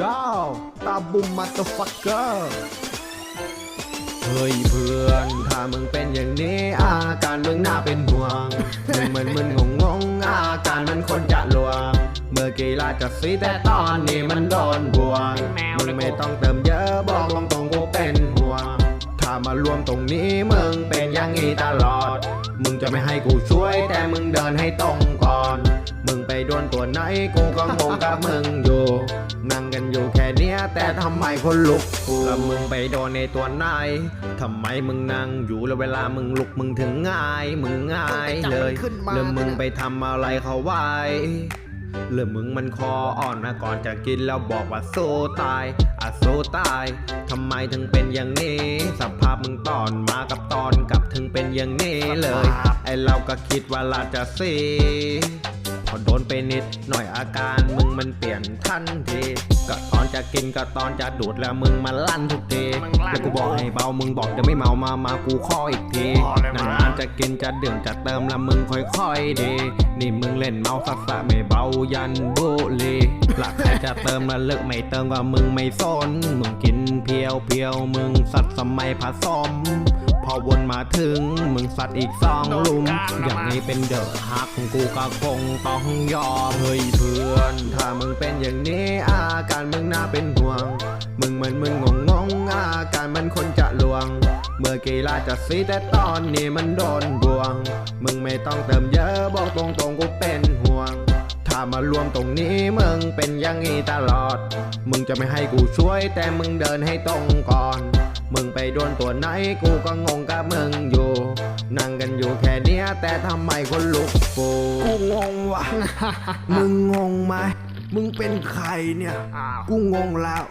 ยาวตาบุมมาตฟักเกอร์เฮ้ยเพื่อน ถ้ามึงเป็นอย่างนี้ อาการมึงน่าเป็นห่วง มึงเหมือนมึนงงงอาการมันคนจะลวง เมื่อกี้ลาจะซีแต่ตอนนี้มันโดนบวง มึงไม่ต้องเติมเยอะบอกตรงๆกูเป็นห่วง ถ้ามารวมตรงนี้มึงเป็นอย่างนี้ตลอด มึงจะไม่ให้กูช่วย แต่มึงเดินให้ตรงก่อน มึงไปโดนตัวไหนกูก็งงกับมึงอยู่นั่งกัน แค่เนี้ยแต่ทำไมคนลุกกูแล้วมึงไปโดนในตัวไหนทำไมมึงนั่งอยู่แล้วเวลามึงลุกมึงถึงง่าย มึงง่ายเลยขึ้นมาแล้วมึงไปทำอะไรเขาไว้หรือมึงมันคออ่อนนะก่อนจะกินแล้วบอกว่าสู้ตายอะสู้ตายทำไมถึงเป็นอย่างนี้ สภาพมึงตอนมากับตอนกลับถึงเป็นอย่างนี้เลย ไอเราก็คิดว่าเราจะซีพ อโดนไปนิด หน่อยอาการมึงมันเปลี่ยนทันที ก็ตอนจะกินก็ตอนจะดูดแล้วมึงมาลั่นทุกทีมึงลั่นแล้วกูบอกให้เบามึงบอกจะไม่เมามามากูข้ออีกทีพอเลยมั้ยนานๆจะกินจะดื่มจะเติมแล้วมึงค่อยๆดี นี่มึงเล่นเมาสักสะไม่เบายันบุหรีหลักใครจะเติมแล้วเลิกไม่เติมก็มึงไม่สนมึงกินเพียวเพียวๆมึงสัตว์สมัยผสม พอวนมาถึงมึงสัตว์อีกสองลุม อย่างนี้เป็นเดอะฮักกูก็คงต้องยอมเฮ้ยเพื่อน ถ้ามึงเป็นอย่างนี้อาการมึงน่าเป็นห่วง มึงเหมือนมึงงงงๆอาการมันคนจะลวง เมื่อกี้ลาจะซีแต่ตอนนี้มันโดนบวง มึงไม่ต้องเติมเยอะบอกตรงๆกูเป็นห่วงถ้ามารวมตรงนี้มึงเป็นอย่างนี้ตลอด มึงจะไม่ให้กูช่วยแต่มึงเดินให้ตรงก่อน มึงไปโดนตัวไหนกูก็งงกับมึงอยู่ นั่งกันอยู่แค่เนี้ยแต่ทำไมคนลุกกูกูงงว่ะมึงงงไหมมึงเป็นใครเนี่ยอ้าวกูงงแล้ว